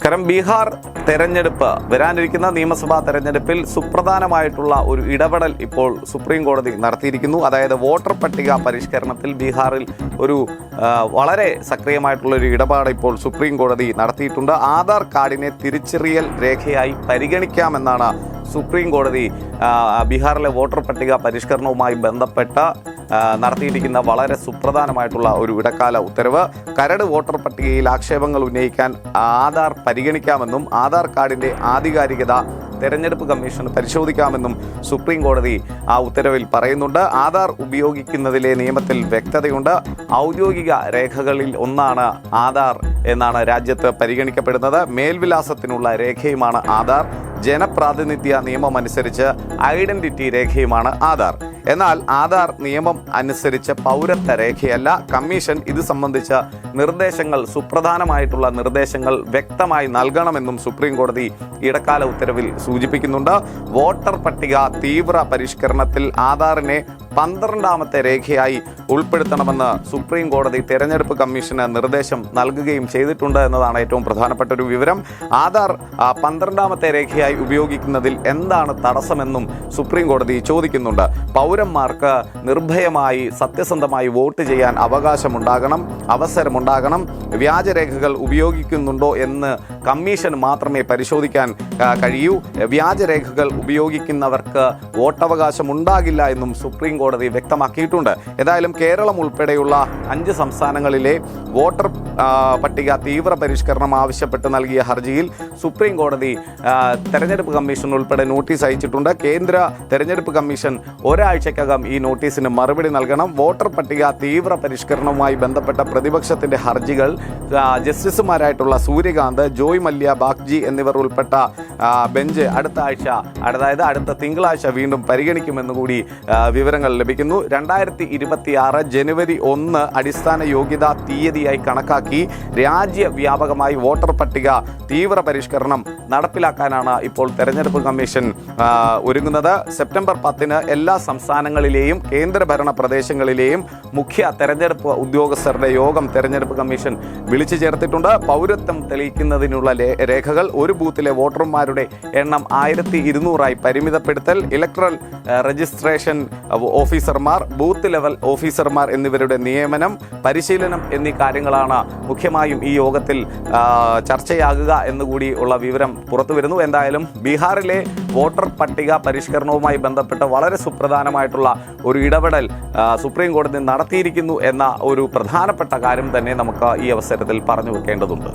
നമസ്കാരം. ബീഹാർ തെരഞ്ഞെടുപ്പ് വരാനിരിക്കുന്ന നിയമസഭാ തെരഞ്ഞെടുപ്പിൽ സുപ്രധാനമായിട്ടുള്ള ഒരു ഇടപെടൽ ഇപ്പോൾ സുപ്രീം കോടതി നടത്തിയിരിക്കുന്നു. അതായത് വോട്ടർ പട്ടിക പരിഷ്കരണത്തിൽ ബീഹാറിൽ ഒരു വളരെ സക്രിയമായിട്ടുള്ള ഒരു ഇടപാട് ഇപ്പോൾ സുപ്രീം കോടതി നടത്തിയിട്ടുണ്ട്. ആധാർ കാർഡിനെ തിരിച്ചറിയൽ രേഖയായി പരിഗണിക്കാമെന്നാണ് സുപ്രീം കോടതി ബീഹാറിലെ വോട്ടർ പട്ടിക പരിഷ്കരണവുമായി ബന്ധപ്പെട്ട നടത്തിയിരിക്കുന്ന വളരെ സുപ്രധാനമായിട്ടുള്ള ഒരു ഇടക്കാല ഉത്തരവ്. കരട് വോട്ടർ പട്ടികയിൽ ആക്ഷേപങ്ങൾ ഉന്നയിക്കാൻ ആധാർ പരിഗണിക്കാമെന്നും ആധാർ കാർഡിന്റെ ആധികാരികത തെരഞ്ഞെടുപ്പ് കമ്മീഷൻ പരിശോധിക്കാമെന്നും സുപ്രീം കോടതി ആ ഉത്തരവിൽ പറയുന്നുണ്ട്. ആധാർ ഉപയോഗിക്കുന്നതിലെ നിയമത്തിൽ വ്യക്തതയുണ്ട്. ഔദ്യോഗിക രേഖകളിൽ ഒന്നാണ് ആധാർ എന്നാണ് രാജ്യത്ത് പരിഗണിക്കപ്പെടുന്നത്. മേൽവിലാസത്തിനുള്ള രേഖയുമാണ് ആധാർ. ജനപ്രാതിനിധ്യ നിയമം അനുസരിച്ച് ഐഡന്റിറ്റി രേഖയുമാണ് ആധാർ. എന്നാൽ ആധാർ നിയമം അനുസരിച്ച് പൗരത്വ രേഖയല്ല. കമ്മീഷൻ ഇത് സംബന്ധിച്ച നിർദ്ദേശങ്ങൾ സുപ്രധാനമായിട്ടുള്ള നിർദ്ദേശങ്ങൾ വ്യക്തമായി നൽകണമെന്നും സുപ്രീം കോടതി ഇടക്കാല ഉത്തരവിൽ സൂചിപ്പിക്കുന്നുണ്ട്. വോട്ടർ പട്ടിക തീവ്ര പരിഷ്കരണത്തിൽ ആധാറിനെ പന്ത്രണ്ടാമത്തെ രേഖയായി ഉൾപ്പെടുത്തണമെന്ന് സുപ്രീം കോടതി തെരഞ്ഞെടുപ്പ് കമ്മീഷന് നിർദ്ദേശം നൽകുകയും ചെയ്തിട്ടുണ്ട് എന്നതാണ് ഏറ്റവും പ്രധാനപ്പെട്ട ഒരു വിവരം. ആധാർ പന്ത്രണ്ടാമത്തെ രേഖയായി ഉപയോഗിക്കുന്നതിൽ എന്താണ് തടസ്സമെന്നും സുപ്രീം കോടതി ചോദിക്കുന്നുണ്ട്. പൗരന്മാർക്ക് നിർഭയമായി സത്യസന്ധമായി വോട്ട് ചെയ്യാൻ അവകാശമുണ്ടാകണം അവസരമുണ്ടാകണം വ്യാജരേഖകൾ ഉപയോഗിക്കുന്നുണ്ടോ എന്ന് കമ്മീഷൻ മാത്രമേ പരിശോധിക്കാൻ കഴിയൂ. വ്യാജരേഖകൾ ഉപയോഗിക്കുന്നവർക്ക് വോട്ടവകാശം ഉണ്ടാകില്ല എന്നും സുപ്രീം കോടതി വ്യക്തമാക്കിയിട്ടുണ്ട്. ഏതായാലും കേരളം ഉൾപ്പെടെയുള്ള അഞ്ച് സംസ്ഥാനങ്ങളിലെ വോട്ടർ പട്ടിക തീവ്ര പരിഷ്കരണം ആവശ്യപ്പെട്ട് നൽകിയ ഹർജിയിൽ സുപ്രീം കോടതി തെരഞ്ഞെടുപ്പ് കമ്മീഷൻ ഉൾപ്പെടെ നോട്ടീസ് അയച്ചിട്ടുണ്ട്. കേന്ദ്ര തെരഞ്ഞെടുപ്പ് കമ്മീഷൻ ഒരാഴ്ചക്കകം ഈ നോട്ടീസിന് മറുപടി നൽകണം. വോട്ടർ പട്ടിക തീവ്ര പരിഷ്കരണവുമായി ബന്ധപ്പെട്ട പ്രതിപക്ഷത്തിന്റെ ഹർജികൾ ജസ്റ്റിസുമാരായിട്ടുള്ള സൂര്യകാന്ത് ജോയ് മല്യ ബാഗ്ജി എന്നിവർ ഉൾപ്പെട്ട ബെഞ്ച് അടുത്ത ആഴ്ച അതായത് അടുത്ത തിങ്കളാഴ്ച വീണ്ടും പരിഗണിക്കുമെന്ന് കൂടി വിവരങ്ങൾ ലഭിക്കുന്നു. രണ്ടായിരത്തി ആറ് ജനുവരി ഒന്ന് അടിസ്ഥാന യോഗ്യതാ തീയതിയായി കണക്കാക്കി രാജ്യവ്യാപകമായി വോട്ടർ പട്ടിക തീവ്ര പരിഷ്കരണം നടപ്പിലാക്കാനാണ് ഇപ്പോൾ തെരഞ്ഞെടുപ്പ് കമ്മീഷൻ ഒരുങ്ങുന്നത്. സെപ്റ്റംബർ പത്തിന് എല്ലാ സംസ്ഥാനങ്ങളിലെയും കേന്ദ്രഭരണ പ്രദേശങ്ങളിലെയും മുഖ്യ തെരഞ്ഞെടുപ്പ് ഉദ്യോഗസ്ഥരുടെ യോഗം തെരഞ്ഞെടുപ്പ് കമ്മീഷൻ വിളിച്ചു ചേർത്തിട്ടുണ്ട്. പൗരത്വം തെളിയിക്കുന്നതിനുള്ള രേഖകൾ ഒരു ബൂത്തിലെ വോട്ടർമാരുടെ എണ്ണം ആയിരത്തി ഇരുന്നൂറായി പരിമിതപ്പെടുത്തൽ. ഇലക്ട്രൽ രജിസ്ട്രേഷൻ ഓഫീസർമാർ ബൂത്ത് ലെവൽ ഓഫീസർമാർ എന്നിവരുടെ നിയമനം പരിശീലനം എന്നീ കാര്യങ്ങളാണ് മുഖ്യമായും ഈ യോഗത്തിൽ ചർച്ചയാകുക എന്നുകൂടി ഉള്ള വിവരം പുറത്തു വരുന്നു എന്തായാലും ബീഹാറിലെ വോട്ടർ പട്ടിക പരിഷ്കരണവുമായി ബന്ധപ്പെട്ട് വളരെ സുപ്രധാനമായിട്ടുള്ള ഒരു ഇടപെടൽ സുപ്രീം കോടതി നടത്തിയിരിക്കുന്നു എന്ന ഒരു പ്രധാനപ്പെട്ട കാര്യം തന്നെ നമുക്ക് ഈ അവസരത്തിൽ പറഞ്ഞു വെക്കേണ്ടതുണ്ട്.